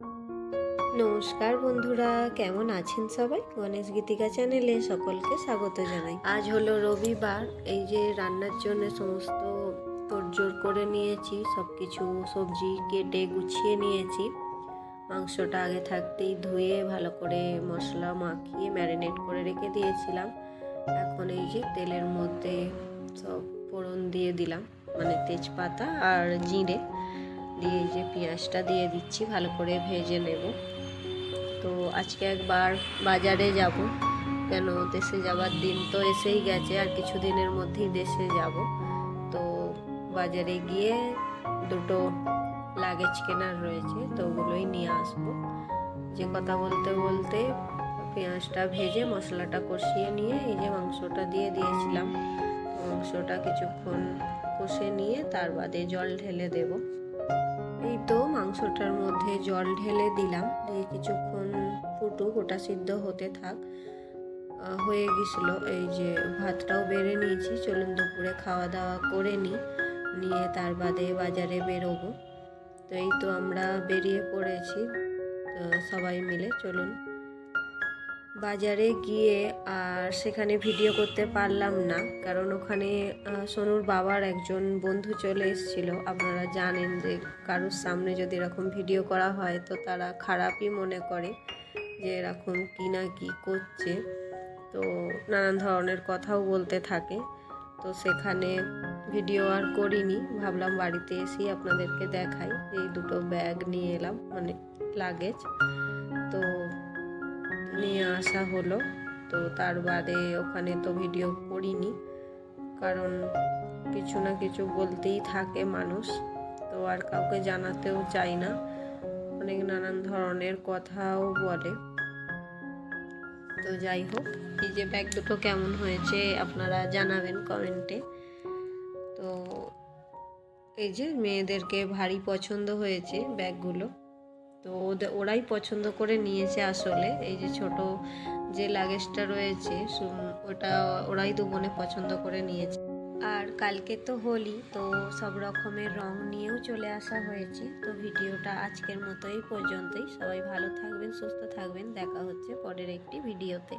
নমস্কার বন্ধুরা, কেমন আছেন সবাই? গণেশ গীতিকা চ্যানেলে সকলকে স্বাগত জানাই। আজ হলো রবিবার, এই যে রান্নার জন্য সমস্ত তোড়জোড় করে নিয়েছি সব কিছু সবজি কেটে গুছিয়ে নিয়েছি। মাংসটা আগে থাকতেই ধুয়ে ভালো করে মশলা মাখিয়ে ম্যারিনেট করে রেখে দিয়েছিলাম। এখন এই যে তেলের মধ্যে সব ফোড়ন দিয়ে দিলাম মানে তেজপাতা আর জিরে। দিয়ে এই যে পেঁয়াজটা দিয়ে দিচ্ছি, ভালো করে ভেজে নেব। তো আজকে একবার বাজারে যাব। কেন, দেশে যাওয়ার দিন তো এসেই গেছে, আর কিছু দিনের মধ্যেই দেশে যাব। তো বাজারে গিয়ে দুটো লাগেজ কেনার রয়েছে, তো ওগুলোই নিয়ে আসব। যে কথা বলতে বলতে পেঁয়াজটা ভেজে মশলাটা কষিয়ে নিয়ে এই যে মাংসটা দিয়ে দিয়েছিলাম। মাংসটা কিছুক্ষণ কষে নিয়ে তার বাদে জল ঢেলে দেবো। এই তো মাংসটার মধ্যে জল ঢেলে দিলাম। দিয়ে কিছুক্ষণ ফুটুক, ওটা সিদ্ধ হতে থাক। হয়ে গেছিল। এই যে ভাতটাও বেড়ে নিয়েছি। চলুন দুপুরে খাওয়া দাওয়া করে নিই। নিয়ে তার বাদে বাজারে বেরোবো। তো এই তো আমরা বেরিয়ে পড়েছি। তো সবাই মিলে চলুন বাজারে গিয়ে, আর সেখানে ভিডিও করতে পারলাম না। কারণ ওখানে সোনুর বাবার একজন বন্ধু চলে এসেছিল। আপনারা জানেন যে কারোর সামনে যদি এরকম ভিডিও করা হয়, তো তারা খারাপই মনে করে যে এরকম কি না কি করছে। তো নানান ধরনের কথাও বলতে থাকে। তো সেখানে ভিডিও আর করিনি। ভাবলাম বাড়িতে এসেই আপনাদেরকে দেখাই। এই দুটো ব্যাগ নিয়ে এলাম মানে লাগেজ। তো নিয়ে আসা হলো। তো তার বাদে ওখানে তো ভিডিও করিনি। কারণ কিছু না কিছু বলতেই থাকে মানুষ। তো আর কাউকে জানাতেও চাই না। অনেক নানান ধরনের কথাও বলে। তো যাই হোক, এই যে ব্যাগ দুটো কেমন হয়েছে আপনারা জানাবেন কমেন্টে তো এই যে মেয়েদেরকে ভারী পছন্দ হয়েছে ব্যাগগুলো তো ওদের ওরাই পছন্দ করে নিয়েছে আসলে। এই যে ছোট যে লাগেজটা রয়েছে ওটা ওরাই দু বোনে পছন্দ করে নিয়েছে। আর কালকে তো হোলি, তো সব রকমের রং নিয়েও চলে আসা হয়েছে। তো ভিডিওটা আজকের মতো এই পর্যন্তই। সবাই ভালো থাকবেন, সুস্থ থাকবেন। দেখা হচ্ছে পরের একটি ভিডিওতে।